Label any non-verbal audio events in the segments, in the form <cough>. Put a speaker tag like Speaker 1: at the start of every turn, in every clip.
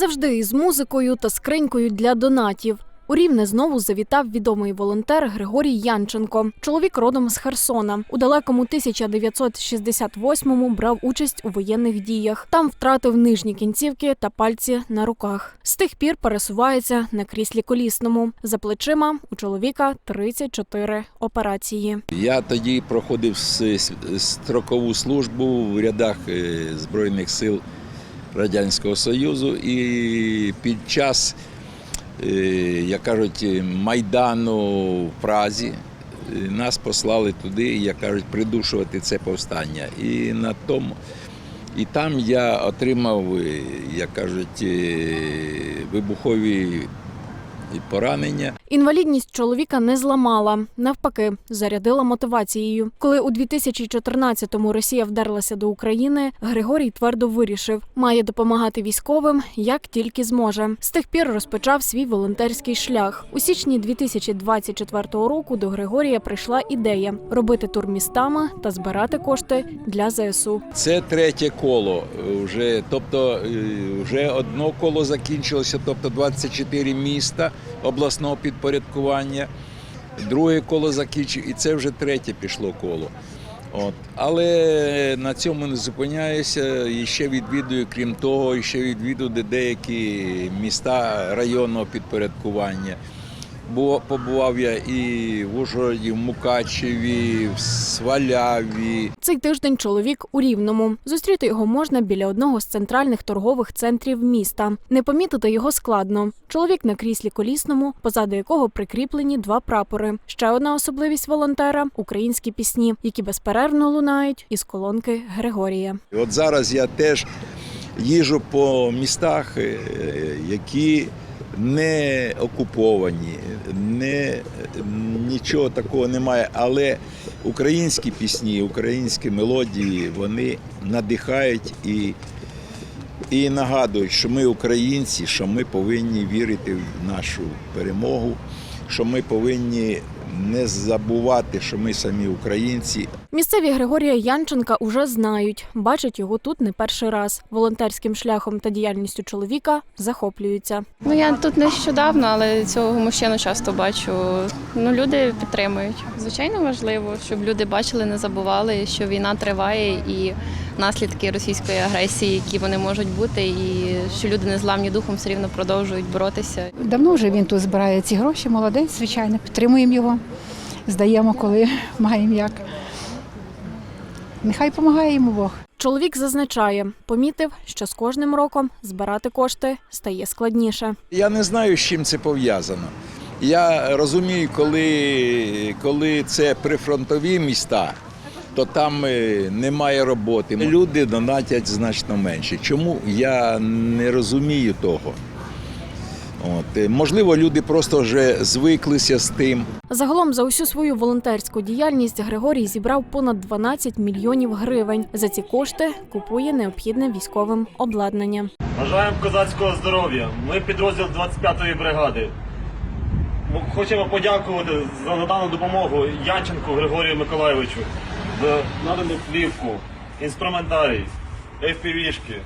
Speaker 1: Завжди із музикою та скринькою для донатів. У Рівне знову завітав відомий волонтер Григорій Янченко. Чоловік родом з Херсона. У далекому 1968-му брав участь у воєнних діях. Там втратив нижні кінцівки та пальці на руках. З тих пір пересувається на кріслі колісному. За плечима у чоловіка 34 операції.
Speaker 2: Я тоді проходив строкову службу в рядах е, Збройних сил Радянського Союзу і під час, е, як кажуть, Майдану в Празі е, нас послали туди, як кажуть, придушувати це повстання. І на тому. І там я отримав, е, як кажуть, е, вибухові поранення.
Speaker 1: Інвалідність чоловіка не зламала, навпаки, зарядила мотивацією. Коли у 2014-му Росія вдерлася до України, Григорій твердо вирішив, має допомагати військовим як тільки зможе. З тих пір розпочав свій волонтерський шлях. У січні 2024 року до Григорія прийшла ідея робити тур містами та збирати кошти для ЗСУ.
Speaker 2: Це третє коло. Вже, тобто е, вже одно коло закінчилося, тобто 24 міста обласного підпорядкування. Друге коло закінчив, і це вже третє пішло коло. От. Але на цьому не зупиняюся. І ще відвідую, крім того, і ще відвідую деякі міста районного підпорядкування. Бу- Побував я і в Ужгороді, в Мукачеві, в Сваляві,
Speaker 1: Цей тиждень чоловік у Рівному. Зустріти його можна біля одного з центральних торгових центрів міста. Не помітити його складно. Чоловік на кріслі колісному, позаду якого прикріплені два прапори. Ще одна особливість волонтера українські пісні, які безперервно лунають із колонки Григорія.
Speaker 2: От зараз я теж їжу по містах, е, які не окуповані, не, нічого такого немає. Але українські пісні, українські мелодії вони надихають і, і нагадують, що ми українці, що ми повинні вірити в нашу перемогу, що ми повинні не забувати, що ми самі українці,
Speaker 1: Місцеві Григорія Янченка уже знають, бачать його тут не перший раз. Волонтерським шляхом та діяльністю чоловіка захоплюються.
Speaker 3: Ну я тут нещодавно, але цього мужчину часто бачу. Ну люди підтримують. Звичайно, важливо, щоб люди бачили, не забували, що війна триває і наслідки російської агресії, які вони можуть бути, і що люди незламні духом все рівно продовжують боротися.
Speaker 4: Давно вже він тут збирає ці гроші, молодець, звичайно, підтримуємо його, здаємо, коли <laughs> маємо як. Нехай допомагає йому Бог.
Speaker 1: Чоловік зазначає, помітив, що з кожним роком збирати кошти стає складніше.
Speaker 2: Я не знаю, з чим це пов'язано. Я розумію, коли, коли це прифронтові міста, то там е, немає роботи. Люди донатять значно менше. Чому я не розумію того? От, е, можливо, люди просто вже звиклися з тим.
Speaker 1: Загалом за усю свою волонтерську діяльність Григорій зібрав понад 12 мільйонів гривень. За ці кошти купує необхідне військовим обладнання.
Speaker 5: Бажаємо козацького здоров'я. Ми підрозділ 25-ї бригади. Хочемо подякувати за надану допомогу Янченку Григорію Миколайовичу за надану плівку, інструментарій, FPV-шки,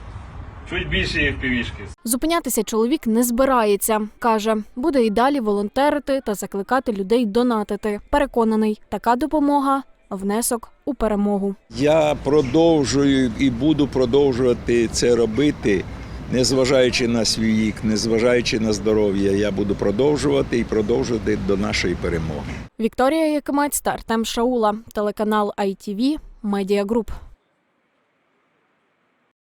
Speaker 5: чуть більше FPV-шки.
Speaker 1: Зупинятися чоловік не збирається. каже, буде і далі волонтерити та закликати людей донатити. Переконаний, така допомога внесок у перемогу.
Speaker 2: Я продовжую і буду продовжувати це робити, незважаючи на свій вік, незважаючи на здоров'я. Я буду продовжувати і продовжувати до нашої перемоги.
Speaker 1: Вікторія Якимець та Артем Шаула, телеканал ITV, Медіа Груп.